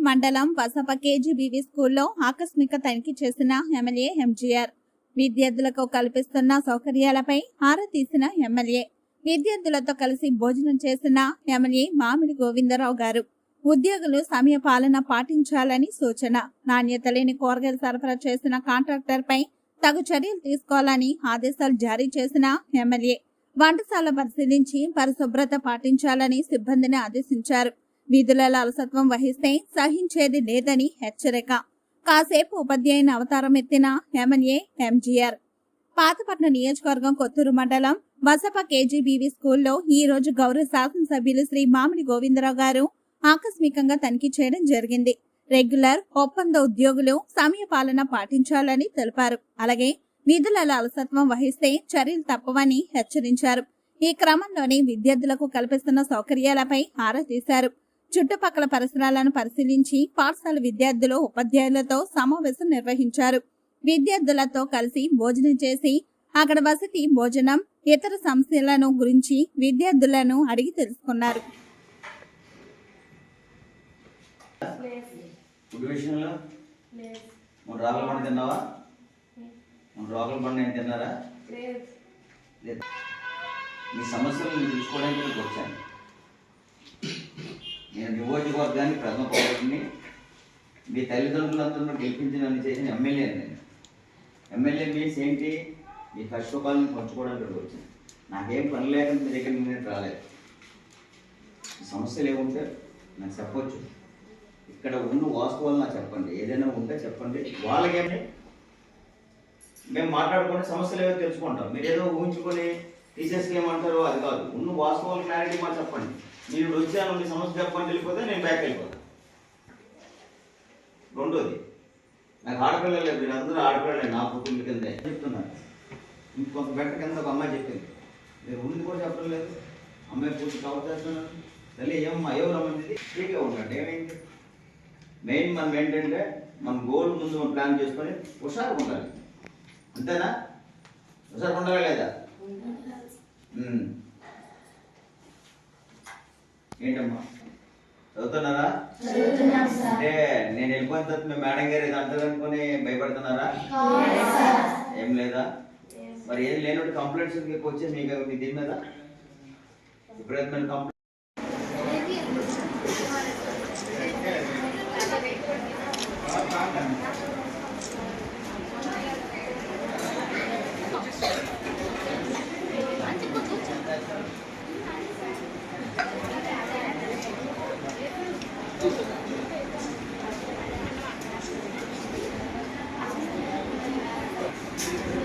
మండలం వసప కేజీబీవీ స్కూల్లో ఆకస్మిక తనిఖీ చేసిన ఎమ్మెల్యే ఎంజీఆర్. విద్యార్థులకు కల్పిస్తున్న సౌకర్యాలపై ఆరా తీసిన ఎమ్మెల్యే. విద్యార్థులతో కలిసి భోజనం చేసిన ఎమ్మెల్యే మామిడి గోవిందరావు గారు. ఉద్యోగులు సమయ పాలన పాటించాలని సూచన. నాణ్యత లేని కూరగాయలు సరఫరా చేసిన కాంట్రాక్టర్ పై తగు చర్యలు తీసుకోవాలని ఆదేశాలు జారీ చేసిన ఎమ్మెల్యే. వంటశాల పరిశీలించి పరిశుభ్రత పాటించాలని సిబ్బందిని ఆదేశించారు. విధులలో అలసత్వం వహిస్తే సహించేది లేదని హెచ్చరిక. కాసేపు ఉపాధ్యాయుని అవతారం ఎత్తిన ఎమ్మెల్యే ఎంజీఆర్ పాతపట్నం నియోజకవర్గం కొత్తూరు మండలం వసప కేజీబీవీ స్కూల్లో ఈ రోజు గౌరవ శాసనసభ్యులు శ్రీ మామిడి గోవిందరావు గారు ఆకస్మికంగా తనిఖీ చేయడం జరిగింది. రెగ్యులర్ ఒప్పంద ఉద్యోగులు సమయ పాలన పాటించాలని తెలిపారు. అలాగే విధులలో అలసత్వం వహిస్తే చర్యలు తప్పవని హెచ్చరించారు. ఈ క్రమంలోనే విద్యార్థులకు కల్పిస్తున్న సౌకర్యాలపై ఆరా తీశారు. చుట్టుపక్కల పరిసరాలను పరిశీలించి పాఠశాల విద్యార్థులు ఉపాధ్యాయులతో సమావేశం నిర్వహించారు. విద్యార్థులతో కలిసి భోజనం చేసి అక్కడ వసతి భోజనం ఇతర సమస్యలను గురించి విద్యార్థులను అడిగి తెలుసుకున్నారు. ఫుడ్ విషయంలో? మూడు రాగుల పండు తిన్నావా? మూడు రాగుల పండు నేను తిన్నారా? లేదు. మీ సమస్యలు తెలుసుకోవడానికి వచ్చాను. నేను నియోజకవర్గాన్ని ప్రథమ పౌరుడిని మీ తల్లిదండ్రులందరూ గెలిపించిన చేసిన ఎమ్మెల్యే నేను. ఎమ్మెల్యే మీన్స్ ఏంటి? మీ కష్ట పంచుకోవడానికి వచ్చింది నాకేం పని లేకుండా మీ దగ్గర నేను రాలేదు. సమస్యలు ఏముంటే నాకు చెప్పొచ్చు. ఇక్కడ ఉన్న వాస్తవాలు నాకు చెప్పండి. ఏదైనా ఉంటే చెప్పండి. వాళ్ళకేమి మేము మాట్లాడుకుని సమస్యలు ఏవో తెలుసుకుంటాం. మీరు ఏదో ఊహించుకొని టీచర్స్కి ఏమంటారు? అది కాదు. ఉన్న వాస్తవాలు క్లారిటీ మాకు చెప్పండి. మీరు ఇప్పుడు వచ్చాను మీ సమస్య చెప్పండి వెళ్ళిపోతే నేను బ్యాక్ వెళ్ళిపోతాను రెండోది నాకు ఆడపిల్లలు లేదు మీరు అందరూ ఆడపిల్లలే నా కుటుంబ కింద చెప్తున్నారు. ఇంకొక బెట్ట కింద ఒక అమ్మాయి చెప్పింది. మీరు ఉంది కూడా చెప్పడం లేదు. అమ్మాయి పూర్తి కవర్ చేస్తున్నారు తల్లి ఏమమ్మా ఎవరు అమ్మంది ఫ్రీగా ఉండండి ఏమైంది? మెయిన్ మనం ఏంటంటే మన గోల్ ముందు మనం ప్లాన్ చేసుకొని హుషారుగా ఉండాలి. అంతేనా? హుషారుగా ఉండాలా లేదా? ఏంటమ్మా? చదువుతున్నారా? అంటే నేను వెళ్ళిపోయిన తర్వాత మీ మేడం గారు ఇది అంటారు అనుకుని భయపడుతున్నారా? ఏం లేదా? మరి ఏం లేనట్టు కంప్లైంట్స్ వచ్చే మీకు మీ దీని మీద? ఎప్పుడైతే కంప్లైంట్ Thank you.